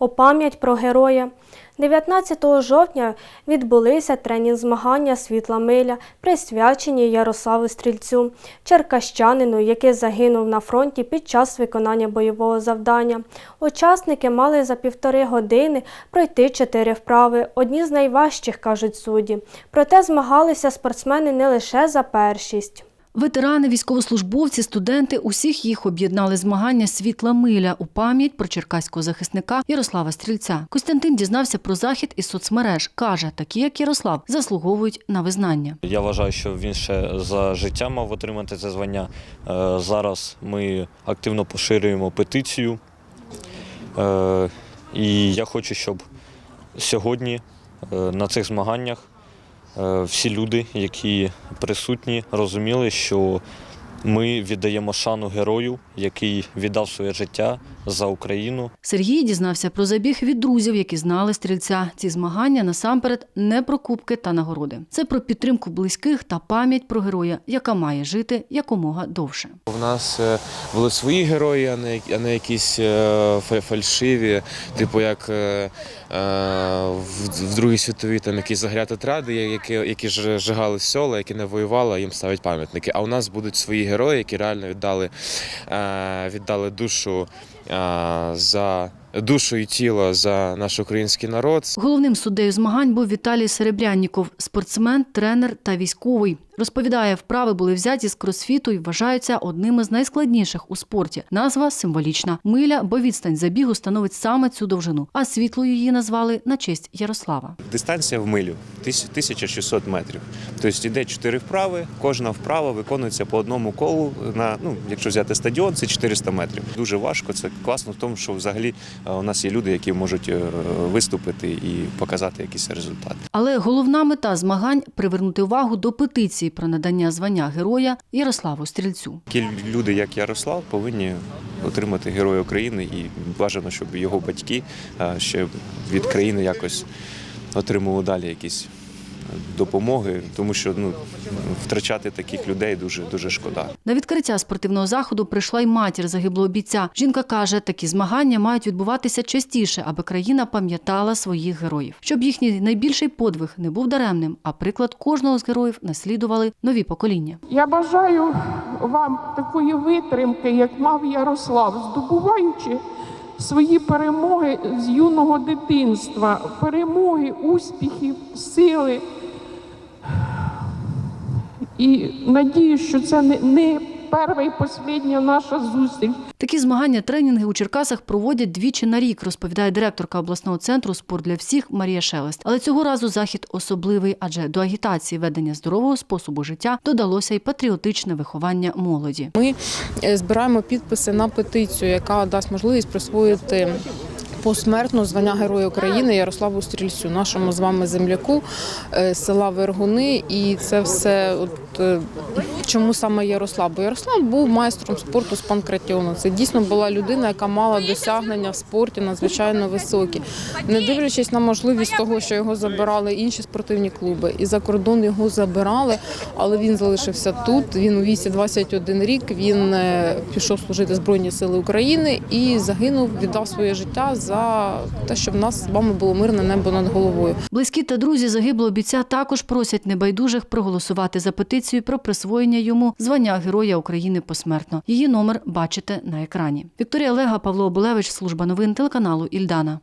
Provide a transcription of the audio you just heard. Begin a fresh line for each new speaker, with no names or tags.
У пам'ять про героя 19 жовтня відбулися тренінг-змагання Світла миля, присвячені Ярославу Стрільцю, черкащанину, який загинув на фронті під час виконання бойового завдання. Учасники мали за півтори години пройти чотири вправи, одні з найважчих, кажуть судді. Проте змагалися спортсмени не лише за першість.
Ветерани, військовослужбовці, студенти усіх їх об'єднали змагання Світла миля у пам'ять про черкаського захисника Ярослава Стрільця. Костянтин дізнався про захід із соцмереж. каже, такі як Ярослав заслуговують на визнання.
Я вважаю, що він ще за життя мав отримати це звання. Е, Зараз ми активно поширюємо петицію. Е, І я хочу, щоб сьогодні е, на цих змаганнях всі люди, які присутні, розуміли, що ми віддаємо шану герою, який віддав своє життя за Україну.
Сергій дізнався про забіг від друзів, які знали стрільця. Ці змагання насамперед не про кубки та нагороди. Це про підтримку близьких та пам'ять про героя, яка має жити якомога довше.
У нас е, були свої герої, а не, а не якісь е, фальшиві, типу як е, в, в Другій світовій там якісь загряти отряди, які, які ж жигали села, які не воювали, їм ставлять пам'ятники. А у нас будуть свої герої, які реально віддали, віддали душу за душу і тіло за наш український народ.
Головним суддею змагань був Віталій Серебрянніков, спортсмен, тренер та військовий. Розповідає, вправи були взяті з кросфіту і вважаються одним із найскладніших у спорті. Назва символічна миля, бо відстань забігу становить саме цю довжину. А світлою її назвали на честь Ярослава.
Дистанція в милю тис- 1600 метрів. Тобто йде 4 вправи, кожна вправа виконується по одному колу. На ну, якщо взяти стадіон, це 400 метрів. Дуже важко. Це класно в тому, що взагалі е, у нас є люди, які можуть е, виступити і показати якийсь результат.
Але головна мета змагань привернути увагу до петиції про надання звання героя Ярославу Стрільцю.
Такі люди, як Ярослав, повинні отримати Героя України і бажано, щоб його батьки ще від країни якось отримували далі якісь допомоги, тому що ну, втрачати таких людей дуже дуже шкода.
На відкриття спортивного заходу прийшла й матір загиблого бійця. Жінка каже, такі змагання мають відбуватися частіше, аби країна пам'ятала своїх героїв, щоб їхній найбільший подвиг не був даремним, а приклад кожного з героїв наслідували нові покоління.
Я бажаю вам такої витримки, як мав Ярослав, здобуваючи свої перемоги з юного дитинства, перемоги, успіхів, сили. І надію, що це не, не перша і остання наша зустріч.
Такі змагання тренінги у Черкасах проводять двічі на рік, розповідає директорка обласного центру Спорт для всіх Марія Шелест. Але цього разу захід особливий, адже до агітації ведення здорового способу життя додалося й патріотичне виховання молоді.
Ми е, збираємо підписи на петицію, яка дасть можливість присвоїти посмертно звання Героя України Ярославу Стрільцю, нашому з вами земляку е, села Вергуни. І це все от, е, чому саме Ярослав? Бо Ярослав був майстром спорту з панкратіону. Це дійсно була людина, яка мала досягнення в спорті надзвичайно високі. Не дивлячись на можливість того, що його забирали інші спортивні клуби, і за кордон його забирали, але він залишився тут. Він у віці 21 рік. Він е, пішов служити Збройні Сили України і загинув, віддав своє життя за те, щоб в нас з вами було мирне небо над головою.
Близькі та друзі загиблого бійця також просять небайдужих проголосувати за петицію про присвоєння йому звання Героя України посмертно. Її номер бачите на екрані. Вікторія Лега, Павло Оболевич, служба новин телеканалу Ільдана.